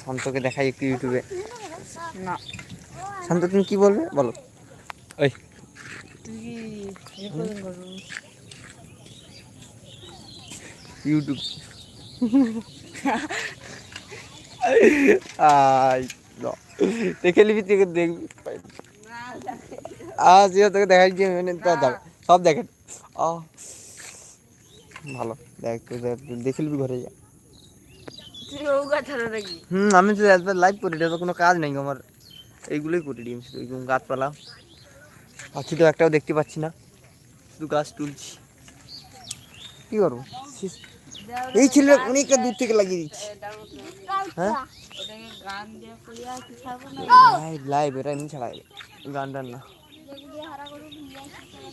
শান্তকে দেখাই একটু ইউটিউবে। না। শান্ত তুমি কি বলবে? বলো। ওই ইউটিউব। দেখে নিবি তুই দেখবি। আজ তোকে দেখাই যে মানে সব দেখে। আ। ভালো। দেখ তুই দেখ, দেখে নিবি ঘরে যা। হুম আমি তো একবার লাইভ করি তো কোনো কাজ নেই আমার। এইগুলোই করি ডিম শুধু গাছপালা। পাখি তো একটাও দেখতে পাচ্ছি না শুধু গাছ তুলছি। কি করব? এই ছেলেটা অনেকটা দূর থেকে লাগিয়ে দিচ্ছি। হ্যাঁ? ওটাকে গান দিয়ে পড়িয়া কি খাব না। লাইভ লাইভ এটা এমনি ছাড়া গান টান না।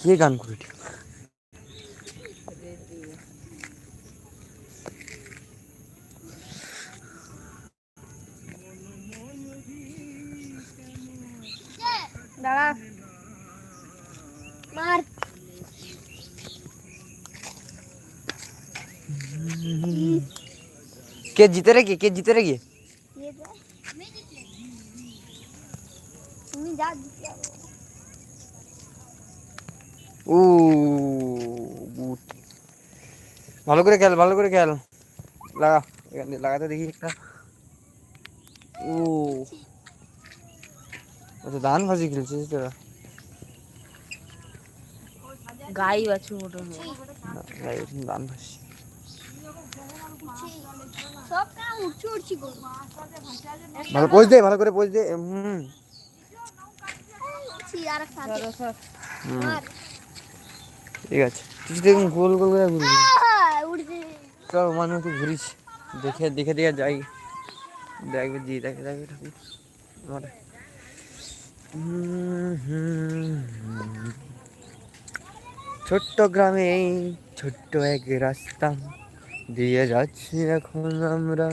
কে গান করে? ঠিক দাঁড়া। মার। কে জিতে রে কে? কে জিতে রে কে? তুমি যা দিতে ও বুট। ভালো করে খেল ভালো করে খেল। লাগা এখান দিয়ে লাগাতে দেখি একটা। ও। আচ্ছা ধান ভাজি খেলছিস তোরা। গাই বাছুর মতো গাই ধান ভাজি। ভালো পোজ দে ভালো করে পোজ দে হুম উঠছি আর এক সাথে ধরো সব হুম, মার ঠিক আছে। তুই দেখুন গোল গোল করে ঘুরবি। চল মানে একটু ঘুরিস। দেখে দেখে দেখে যাই। দেখবে জি দেখে দেখে ঠাকুর আমার। ছোট্ট গ্রামে ছোট্ট এক রাস্তা দিয়ে যাচ্ছি এখন আমরা।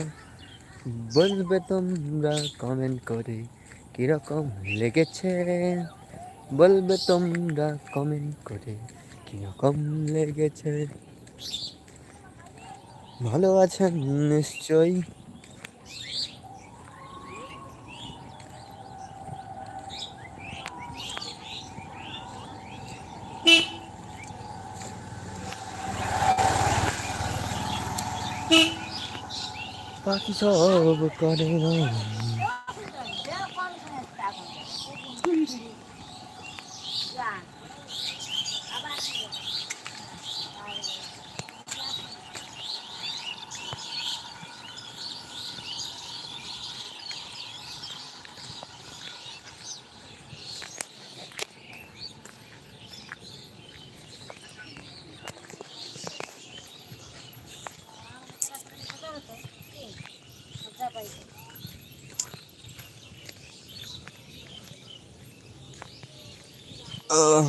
বলবে তোমরা কমেন্ট করে কীরকম লেগেছে? বলবে তোমরা কমেন্ট করে কীরকম লেগেছে। ভালো আছেন নিশ্চয়ই। বাকি সব করে না আহ,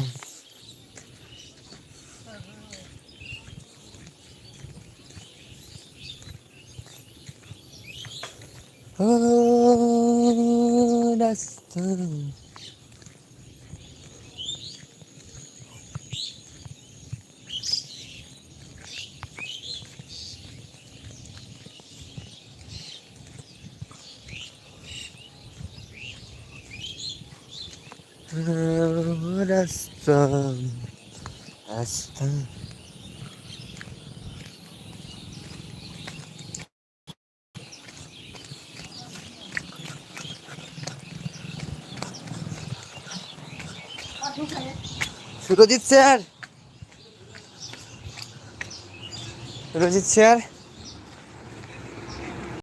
ও রাস্তা ও রাস্তা রাস্তা সুরজিৎ স্যার। সুরজিৎ স্যার।